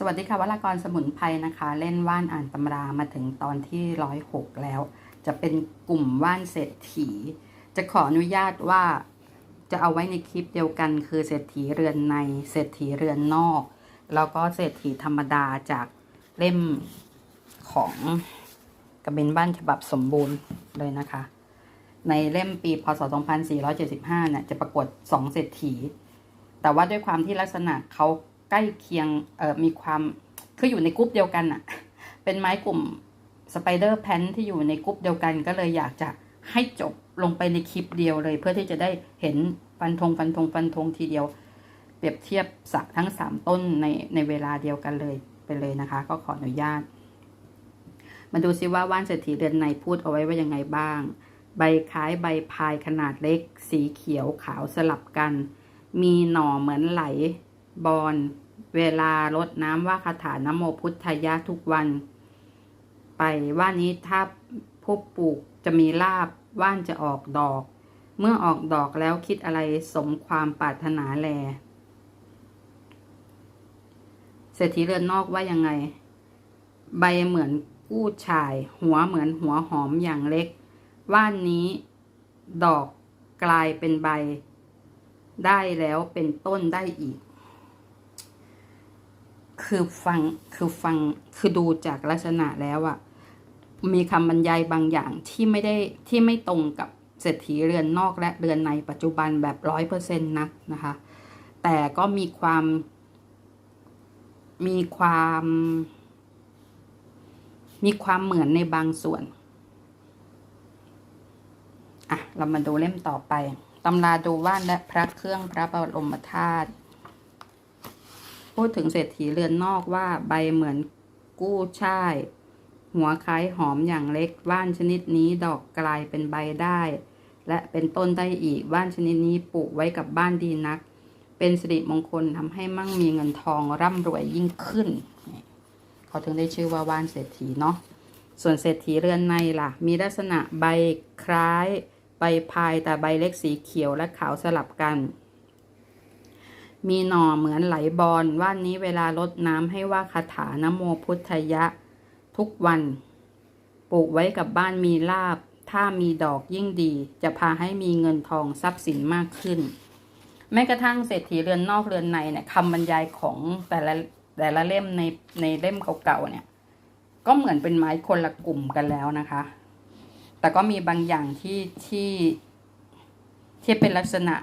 สวัสดีค่ะวรากรสมุนไพรนะคะ เล่นว่านอ่านตำรามาถึงตอนที่ร้อยหกแล้ว จะเป็นกลุ่มว่านเศรษฐี จะขออนุญาตว่าจะเอาไว้ในคลิปเดียวกัน คือเศรษฐีเรือนในเศรษฐีเรือนนอก แล้วก็เศรษฐีธรรมดาจากเล่มของกระเบนบ้านฉบับสมบูรณ์เลยนะคะ ในเล่มปีพศ 2475เนี่ยจะปรากฏสองเศรษฐีแต่ว่าด้วยความที่ลักษณะเขา ใกล้เคียงมีความคืออยู่ในกรุ๊ปเดียวกันอะเป็นไม้กลุ่มสไปเดอร์แพนที่อยู่ในกรุ๊ปเดียวกันก็เลยอยากจะให้จบลงไปในคลิปเดียวเลย เพื่อที่จะได้เห็นฟันธงฟันธงฟันธงทีเดียว เปรียบเทียบสักทั้งสามต้นในในเวลาเดียวกันเลยไปเลยนะคะ ก็ขออนุญาต มาดูซิว่าว่านเศรษฐีเรือนในพูดเอาไว้ว่ายังไงบ้าง ใบคล้ายใบพายขนาดเล็ก สีเขียวขาวสลับกัน มีหน่อเหมือนไหล บอนเวลารดน้ำว่าคาถานโมพุทธายะทุกวัน ไปว่านี้ถ้าผู้ปลูกจะมีลาบว่านจะออกดอก เมื่อออกดอกแล้วคิดอะไรสมความปรารถนาแล เศรษฐีเรือนนอกว่ายังไง ใบเหมือนกู้ชาย หัวเหมือนหัวหอมอย่างเล็ก ว่านนี้ดอกกลายเป็นใบ ได้แล้วเป็นต้นได้อีก คือฟังคือฟังคือดูจากลักษณะแล้วอะมีคำบรรยายบางอย่างที่ไม่ได้ที่ไม่ตรงกับเศรษฐีเรือนนอกและเรือนในปัจจุบันแบบร้อยเปอร์เซ็นต์นักนะคะ แต่ก็มีความมีความ มีความเหมือนในบางส่วน อะ เรามาดูเล่มต่อไป ตำราดูว่านและพระเครื่องพระบรมธาตุ พูดถึงเศรษฐีเรือนนอกว่าใบเหมือนกู้ช่าย หัวคล้ายหอมอย่างเล็กว่านชนิดนี้ดอกกลายเป็นใบได้ และเป็นต้นได้อีกว่านชนิดนี้ปลูกไว้กับบ้านดีนัก เป็นสิริมงคลทำให้มั่งมีเงินทองร่ำรวยยิ่งขึ้นเขาถึงได้ชื่อว่าว่านเศรษฐีเนาะส่วนเศรษฐีเรือนในล่ะ มีลักษณะใบคล้าย ใบพายแต่ใบเล็กสีเขียวและขาวสลับกัน มีหน่อเหมือนไหลบอลว่านนี้เวลาลดน้ำให้ว่าคาถานโมพุทธยะ ทุกวัน ปลูกไว้กับบ้านมีลาบ ถ้ามีดอกยิ่งดี จะพาให้มีเงินทองทรัพย์สินมากขึ้น แม้กระทั่งเศรษฐีเรือนนอกเรือนในเนี่ยคำบรรยายของแต่ละแต่ละเล่มในในเล่มเก่าๆเนี่ย ก็เหมือนเป็นไม้คนละกลุ่มกันแล้วนะคะ แต่ก็มีบางอย่างที่ที่ที่เป็นลักษณะ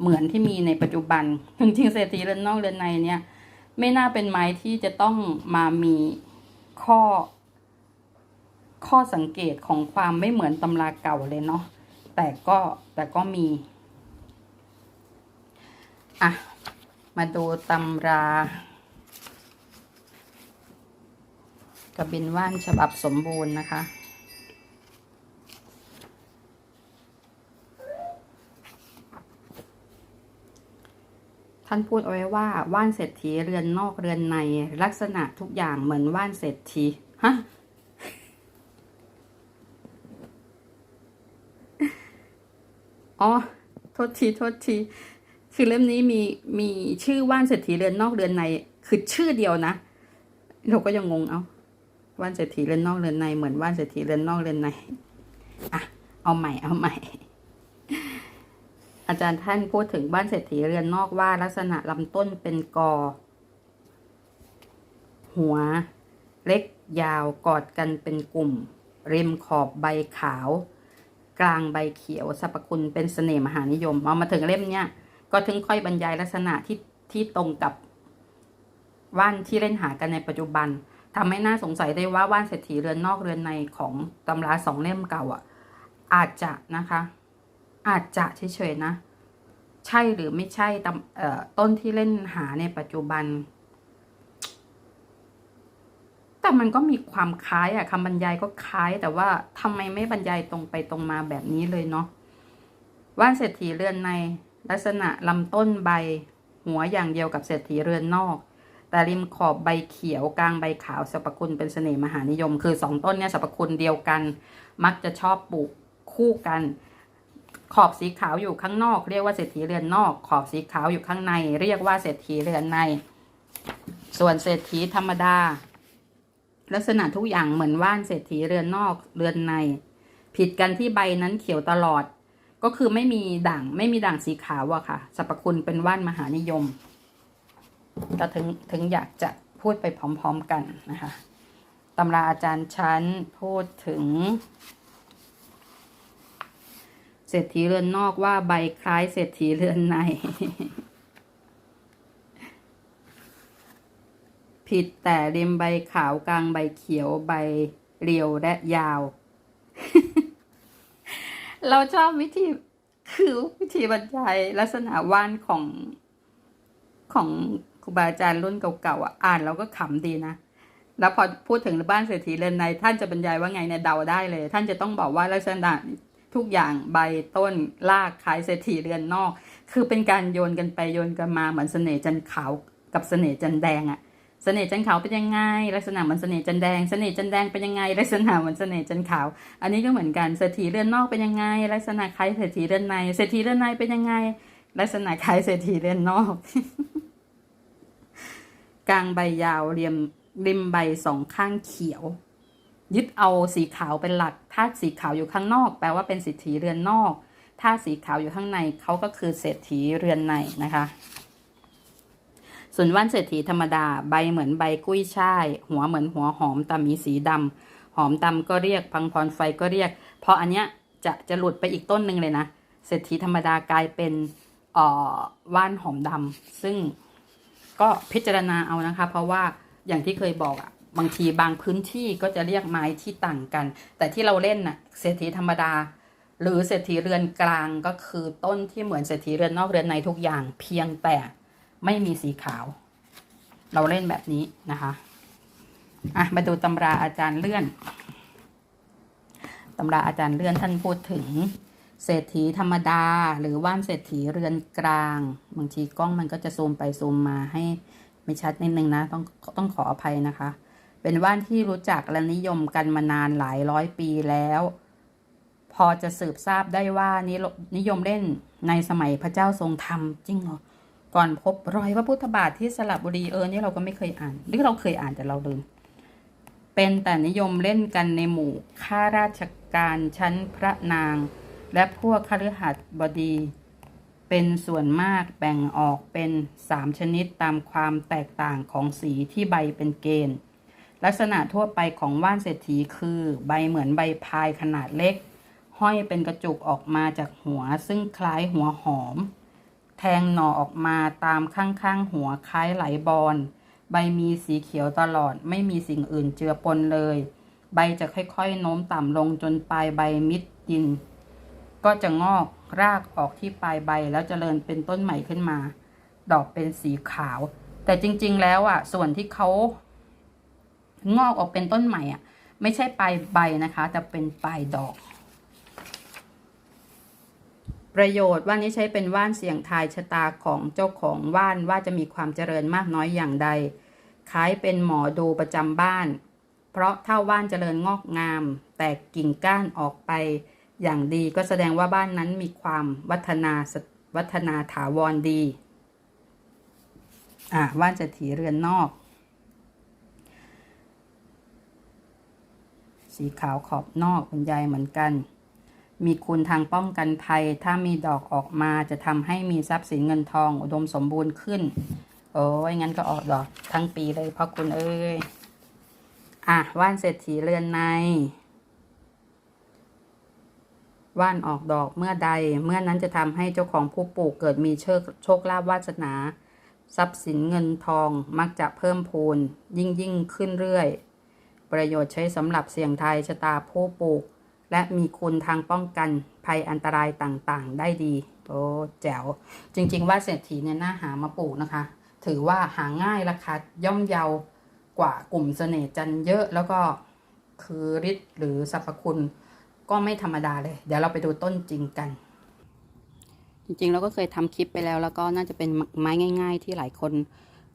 เหมือนที่มีในปัจจุบันจริงๆเศรษฐีเรือนนอกเรือนในเนี่ยไม่น่าเป็นไม้ที่จะต้องมามีข้อ ข้อสังเกตของความไม่เหมือนตำราเก่าเลยเนาะแต่ก็แต่ก็มีอะมาดูตำรากระบินว่านฉบับสมบูรณ์นะคะ ท่านพูดเอาไว้ว่าว่านเศรษฐีเรือนนอกเรือนในลักษณะทุกอย่างเหมือนว่านเศรษฐีฮะอ๋อโทษทีโทษทีคือเล่มนี้มีมีชื่อว่านเศรษฐีเรือนนอกเรือนใน คือชื่อเดียวนะเราก็ยังงงเอาว่านเศรษฐีเรือนนอกเรือนในเหมือนว่านเศรษฐีเรือนนอกเรือนในอะเอาใหม่เอาใหม่ อาจารย์ท่านพูดถึงบ้านเศรษฐีเรือนนอกว่าลักษณะลำต้นเป็นกอ หัว เล็กยาวกอดกันเป็นกลุ่ม ริมขอบใบขาว กลางใบเขียวสรรพคุณเป็นเสน่ห์มหานิยมเอามาถึงเล่มเนี้ยก็ถึงค่อยบรรยายลักษณะที่ที่ตรงกับว่านที่เล่นหากันในปัจจุบันทำให้น่าสงสัยได้ว่าว่านเศรษฐีเรือนนอกเรือนในของตำราสองเล่มเก่าอะ อาจจะนะคะ อาจจะเฉยๆนะ ใช่หรือไม่ใช่ต,ต้นที่เล่นหาในปัจจุบัน แต่มันก็มีความคล้ายอะคำบรรยายก็คล้าย แต่ว่าทำไมไม่บรรยายตรงไปตรงมาแบบนี้เลยเนาะว่านเศรษฐีเรือนในลักษณะลำต้นใบ หัวอย่างเดียวกับเศรษฐีเรือนนอก แต่ริมขอบใบเขียวกลางใบขาวสรรพคุณเป็นเสน่ห์มหานิยม คือสองต้นเนี่ยสรรพคุณเดียวกัน มักจะชอบปลูกคู่กัน ขอบสีขาวอยู่ข้างนอก เรียกว่าเศรษฐีเรือนนอก ขอบสีขาวอยู่ข้างใน เรียกว่าเศรษฐีเรือนใน ส่วนเศรษฐีธรรมดา ลักษณะทุกอย่างเหมือนว่านเศรษฐีเรือนนอกเรือนใน ผิดกันที่ใบนั้นเขียวตลอด ก็คือไม่มีด่างไม่มีด่างสีขาวอะค่ะสรรพคุณเป็นว่านมหานิยมก็ถึงถึงอยากจะพูดไปพร้อมๆกันนะคะตำราอาจารย์ชั้นพูดถึง เศรษฐีเรือนนอกว่าใบคล้ายเศรษฐีเรือนใน ผิดแต่ริมใบขาวกลางใบเขียวใบเรียวและยาว เราชอบวิธีคือวิธีบรรยายลักษณะว่านของของครูบาอาจารย์รุ่นเก่าๆอะอ่านแล้วก็ขำดีนะแล้วพอพูดถึงบ้านเศรษฐีเรือนในท่านจะบรรยายว่าไงเนี่ยเดาได้เลย ท่านจะต้องบอกว่าลักษณะ ทุกอย่างใบต้นรากคล้ายเศรษฐีเรือนนอก คือเป็นการโยนกันไปโยนกันมาเหมือนเสน่ห์จันขาวกับเสน่ห์จันแดงอะเสน่ห์จันขาวเป็นยังไง ลักษณะเหมือนเสน่ห์จันแดง เสน่ห์จันแดงเป็นยังไง ลักษณะเหมือนเสน่ห์จันขาว อันนี้ก็เหมือนกันเศรษฐีเรือนนอกเป็นยังไง ลักษณะคล้ายเศรษฐีเรือนในเศรษฐีเรือนในเป็นยังไง ลักษณะคล้ายเศรษฐีเรือนนอก กลางใบยาวเรียมริมใบสองข้างเขียว ยึดเอาสีขาวเป็นหลัก ถ้าสีขาวอยู่ข้างนอก แปลว่าเป็นเศรษฐีเรือนนอก ถ้าสีขาวอยู่ข้างในเขาก็คือเศรษฐีเรือนในนะคะ ส่วนว่านเศรษฐีธรรมดา ใบเหมือนใบกุ้ยช่าย หัวเหมือนหัวหอมแต่มีสีดำหอมดำก็เรียก พังพรไฟก็เรียก เพราะอันเนี้ยจะจะหลุดไปอีกต้นหนึ่งเลยนะ เศรษฐีธรรมดากลายเป็นอ่อว่านหอมดำซึ่งก็พิจารณาเอานะคะ เพราะว่าอย่างที่เคยบอกอะ บางทีบางพื้นที่ก็จะเรียกไม้ที่ต่างกัน แต่ที่เราเล่นน่ะเศรษฐีธรรมดา หรือเศรษฐีเรือนกลางก็คือต้นที่เหมือนเศรษฐีเรือนนอกเรือนในทุกอย่างเพียงแต่ไม่มีสีขาว เราเล่นแบบนี้นะคะอะมาดูตำราอาจารย์เลื่อนตำราอาจารย์เลื่อนท่านพูดถึงเศรษฐีธรรมดา หรือว่านเศรษฐีเรือนกลางบางทีกล้องมันก็จะซูมไปซูมมาให้ไม่ชัดนิดนึงนะ ต้องต้องขออภัยนะคะ เป็นว่านที่รู้จักและนิยมกันมานานหลายร้อยปีแล้ว พอจะสืบทราบได้ว่านินิยมเล่นในสมัยพระเจ้าทรงธรรมจริงเหรอก่อนพบรอยพระพุทธบาทที่สระบุรีเออนี่เราก็ไม่เคยอ่าน หรือเราเคยอ่านแต่เราลืมเป็นแต่นิยมเล่นกันในหมู่ข้าราชการชั้นพระนาง และพวกคฤหัสบดี เป็นส่วนมากแบ่งออกเป็นสามชนิดตามความแตกต่างของสีที่ใบเป็นเกณฑ์ ลักษณะทั่วไปของว่านเศรษฐีคือ ใบเหมือนใบพายขนาดเล็ก ห้อยเป็นกระจุกออกมาจากหัว ซึ่งคล้ายหัวหอม แทงหน่อออกมาตามข้างๆหัวคล้ายไหลบอลใบมีสีเขียวตลอดไม่มีสิ่งอื่นเจือปนเลย ใบจะค่อยๆ โน้มต่ำลงจนปลายใบมิดดิน ก็จะงอกรากออกที่ปลายใบแล้วจเจริญเป็นต้นใหม่ขึ้นมา ดอกเป็นสีขาว แต่จริงๆแล้วอะ ส่วนที่เขา งอกออกเป็นต้นใหม่อะ ไม่ใช่ปลายใบนะคะ แต่เป็นปลายดอก ประโยชน์ว่านนี้ใช้เป็นว่านเสียงทายชะตาของเจ้าของว่านว่าจะมีความเจริญมากน้อยอย่างใดคล้ายเป็นหมอดูประจำบ้าน เพราะถ้าว่านเจริญงอกงาม แตกกิ่งก้านออกไปอย่างดีก็แสดงว่าบ้านนั้นมีความวัฒนาวัฒนาถาวรดี อ่าว่านจะถีเรือนนอก สีขาวขอบนอกบรรยายเหมือนกัน มีคุณทางป้องกันภัย ถ้ามีดอกออกมาจะทำให้มีทรัพย์สินเงินทอง อุดมสมบูรณ์ขึ้น โอ้ยงั้นก็ออกดอกทั้งปีเลยพ่อคุณเอ้ย อะว่านเศรษฐีเรือนในว่านออกดอกเมื่อใด เมื่อนั้นจะทำให้เจ้าของผู้ปลูกเกิดมีโชคโชคลาภวาสนา ทรัพย์สินเงินทองมักจะเพิ่มพูน ยิ่งยิ่งขึ้นเรื่อย ประโยชน์ใช้สำหรับเสี่ยงทายชะตาผู้ปลูก และมีคุณทางป้องกันภัยอันตรายต่างๆ ได้ดี โอ้แจ๋ว จริง ๆ ว่าเศรษฐีเนี่ยน่าหามาปลูกนะคะ ถือว่าหาง่ายราคาย่อมเยาวกว่ากลุ่มเสน่จันเยอะแล้วก็คือฤทธิ์หรือสรรพคุณก็ไม่ธรรมดาเลย เดี๋ยวเราไปดูต้นจริงกัน จริงๆ เราก็เคยทำคลิปไปแล้ว แล้วก็น่าจะเป็นไม้ง่าย ๆ ที่หลายคน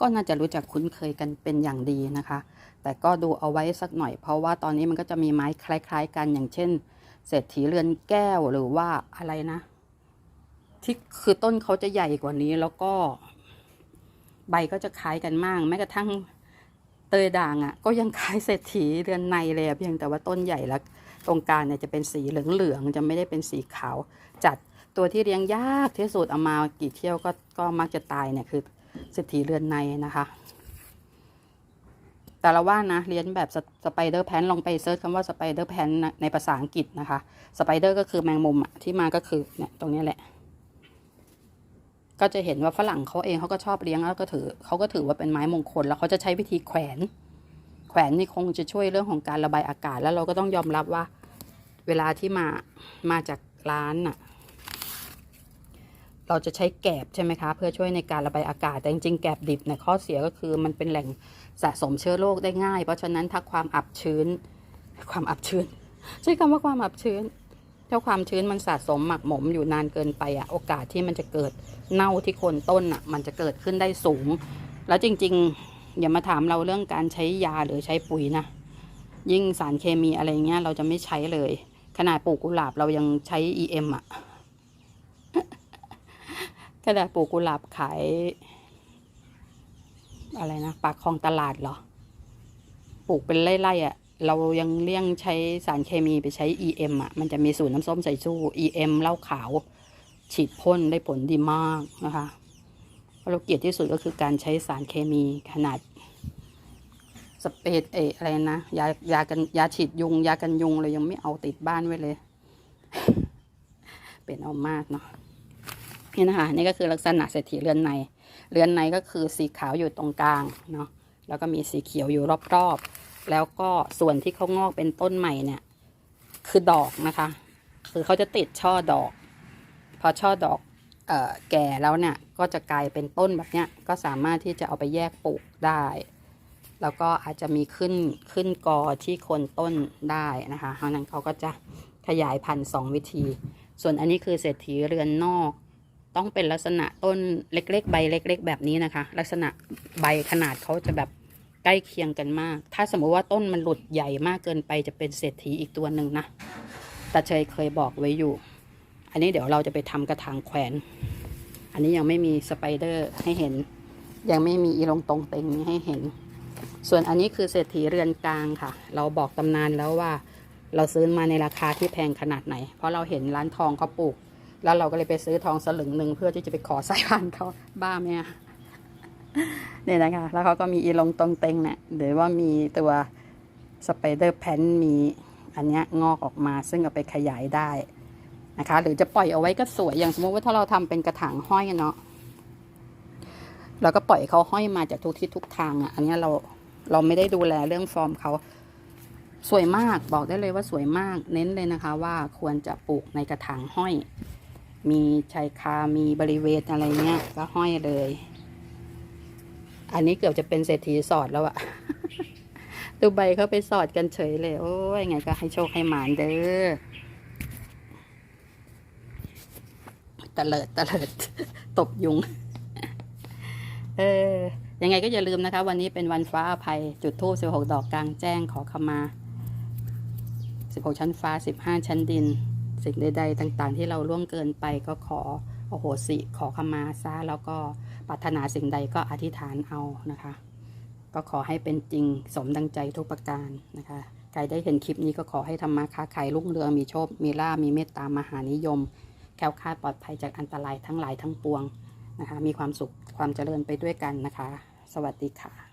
ก็น่าจะรู้จักคุ้นเคยกันเป็นอย่างดีนะคะ แต่ก็ดูเอาไว้สักหน่อย เพราะว่าตอนนี้มันก็จะมีไม้คล้าย ๆ กันอย่างเช่น เศรษฐีเรือนแก้วหรือว่าอะไรนะ ที่คือต้นเขาจะใหญ่กว่านี้แล้วก็ ใบก็จะคล้ายกันมากแม้กระทั่งเตยด่างอะ่ะ ก็ยังคล้ายเศรษฐีเรือนในเลยเพียงแต่ว่าต้นใหญ่แล้วตรงกลางเนี่ยจะเป็นสีเหลืองๆจะไม่ได้เป็นสีขาว จัดตัวที่เลี้ยงยากที่สุดเอามากี่เที่ยวก็ก็มักจะตายเนี่ยคือ เศรษฐีเรือนในนะคะ แต่ละว่านะเรียนแบบสไปเดอร์แพนลองไปเซิร์ชคำว่าสไปเดอร์แพนในภาษาอังกฤษนะคะสไปเดอร์ก็คือแมงมุมอะที่มาก็คือเนี่ยตรงนี้แหละ ก็จะเห็นว่าฝรั่งเขาเองเขาก็ชอบเลี้ยงแล้วก็ถือเขาก็ถือว่าเป็นไม้มงคล แล้วเขาจะใช้วิธีแขวนแขวนนี่คงจะช่วยเรื่องของการระบายอากาศ แล้วเราก็ต้องยอมรับว่า เวลาที่มามาจากร้านน่ะ เราจะใช้แกบใช่ไหมคะ เพื่อช่วยในการระบายอากาศ แต่จริงๆ แกบดิบเนี่ยข้อเสียก็คือมันเป็นแหล่งสะสมเชื้อโรคได้ง่าย เพราะฉะนั้นถ้าความอับชื้น ความอับชื้น ใช้คำว่าความอับชื้น ถ้าความชื้นมันสะสมหมักหมมอยู่นานเกินไปอะโอกาสที่มันจะเกิดเน่าที่โคนต้นอะมันจะเกิดขึ้นได้สูง แล้วจริงๆอย่ามาถามเราเรื่องการใช้ยาหรือใช้ปุ๋ยนะ ยิ่งสารเคมีอะไรเงี้ยเราจะไม่ใช้เลย ขนาดปลูกกุหลาบเรายังใช้ EM อะ นาดปลูกกุหลาบขาย อะไรนะปากคลองตลาดเหรอ ปลูกเป็นไร่ๆอะ่ะ เรายังเลี่ยงใช้สารเคมีไปใช้ EM อะ มันจะมีสูตรน้ำส้มสายชู EM เหล้าขาว ฉีดพ่นได้ผลดีมากนะคะเราเกลียดที่สุดก็คือการใช้สารเคมีขนาดสเปรย์เอออะไรนะยายากันยาฉีดยุง ยากันยุงเลยยังไม่เอาติดบ้านไว้เลย เป็นเอามากเนาะ นี่นะคะนี่ก็คือลักษณะเศรษฐีเรือนในเรือนในก็คือสีขาวอยู่ตรงกลางเนาะแล้วก็มีสีเขียวอยู่รอบๆ แล้วก็ส่วนที่เขางอกเป็นต้นใหม่เนี่ย คือดอกนะคะ คือเขาจะติดช่อดอก พอช่อดอกเอ่อแก่แล้วเนี่ยก็จะกลายเป็นต้นแบบเนี้ยก็สามารถที่จะเอาไปแยกปลูกได้ แล้วก็อาจจะมีขึ้นขึ้นกอที่คนต้นได้นะคะเพราะนั้นเขาก็จะขยายพันธุ์สองวิธี ส่วนอันนี้คือเศรษฐีเรือนนอก ต้องเป็นลักษณะต้นเล็ก ๆ ใบเล็ก ๆ แบบนี้นะคะ ลักษณะใบขนาดเขาจะแบบใกล้เคียงกันมาก ถ้าสมมติว่าต้นมันหลุดใหญ่มากเกินไปจะเป็นเศรษฐีอีกตัวหนึ่งนะแต่เชยเคยบอกไว้อยู่ อันนี้เดี๋ยวเราจะไปทำกระถางแขวน อันนี้ยังไม่มีสไปเดอร์ให้เห็น ยังไม่มีอีลงตรงเต็งนี้ให้เห็น ส่วนอันนี้คือเศรษฐีเรือนกลางค่ะ เราบอกตำนานแล้วว่า เราซื้อมาในราคาที่แพงขนาดไหน เพราะเราเห็นร้านทองเขาปลูก แล้วเราก็เลยไปซื้อทองสลึงหนึ่งเพื่อที่จะไปขอสายพันธุ์เขาบ้าไหมอะเนี่ยนะคะ แล้วเขาก็มีอีลงตรงเต็งเนี่ยหรือว่ามีตัวสไปเดอร์แพนมีอันเนี้ยงอกออกมาซึ่งเอาไปขยายได้นะคะ หรือจะปล่อยเอาไว้ก็สวยอย่างสมมติว่าถ้าเราทำเป็นกระถางห้อยเนาะเราก็ปล่อยเขาห้อยมาจากทุกทิศทุกทางอะ อันนี้เราเราไม่ได้ดูแลเรื่องฟอร์มเขาสวยมากบอกได้เลยว่าสวยมากเน้นเลยนะคะ ว่าควรจะปลูกในกระถางห้อย มีชายคา มีบริเวณอะไรเนี้ย ก็ห้อยเลย อันนี้เกือบจะเป็นเศรษฐีสอดแล้วอะดูใบเขาไปสอดกันเฉยเลย โอ้ยไงก็ให้โชคให้หมานเด้อตะเลิดตะเลิดตบยุง เออ ยังไงก็อย่าลืมนะคะ วันนี้เป็นวันฟ้าอภัย จุดทูบสิบหกดอกกลางแจ้งขอขมาสิบหกชั้นฟ้าสิบห้าชั้นดิน สิ่งใดๆต่างๆ ที่เราล่วงเกินไปก็ขอโอโหสิขอขมาซะแล้วก็ปรารถนาสิ่งใดก็อธิษฐานเอานะคะ ก็ขอให้เป็นจริงสมดังใจทุกประการนะคะใครได้เห็นคลิปนี้ก็ขอให้ธรรมะค้าขายรุ่งเรืองมีโชค มีลามีเมตตามหานิยม แคล้วคลาดปลอดภัยจากอันตรายทั้งหลายทั้งปวงนะคะ มีความสุขความเจริญไปด้วยกันนะคะ สวัสดีค่ะ